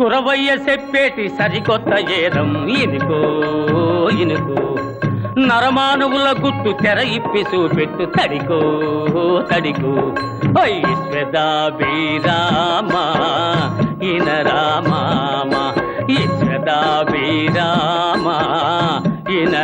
గురవయ్య చెప్పేటి సరికొత్త ఏదం ఇనుకో ఇనుకో. నరమానవుల గుట్టు తెర ఇప్పి చూపెట్టు తడికో తడికో. ఈశ్వదాభిరామా ఇన రామామ ఈశ్వదాభిరామా ఇన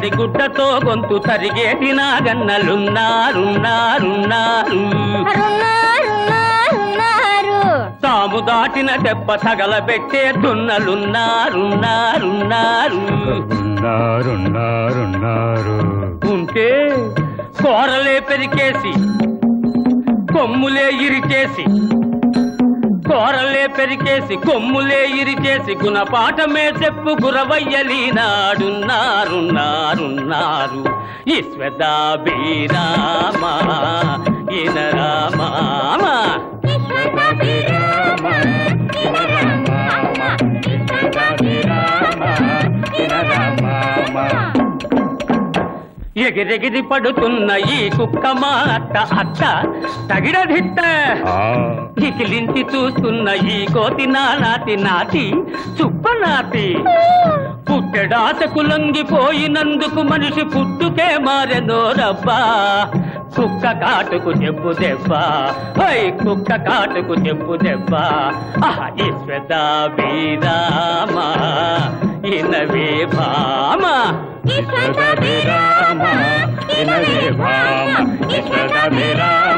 తడిగుడ్డతో గొంతు తరిగేటి నాగన్నలున్నారున్నారున్నారు. తాము దాటిన దెబ్బ తగలబెట్టే దున్నలున్నారున్నారున్నారు. ఉన్నారున్నారున్నారు ఉంటే కూరలే పెరికేసి కొమ్ములే ఇరిచేసి కోరలే పెరికేసి కొమ్ములే ఇరిచేసి గుణపాఠమే చెప్పు గురవయ్యలీనాడున్నారున్నారున్నారు ఈశ్వదాభిరామా ఇన రామామా ఎగిరెగిరి పడుతున్న ఈ కుక్క మా అత్త అత్త తగిడదిత్త కికిలించి చూస్తున్న ఈ కోతి నానాతి నాతి చుప్పనాతి పుట్టెడాసకు లొంగిపోయినందుకు మనిషి పుట్టుకే మారెనో రబ్బా. కుక్క కాటుకు చెప్పు దెబ్బ. హై కుక్క కాటుకు చెప్పు దెబ్బ. ఆహా ఈశ్వదా వీరామా ఇనవే భామా విశ్వదాభిరామ ఇనవే భామ విశ్వదాభిరామ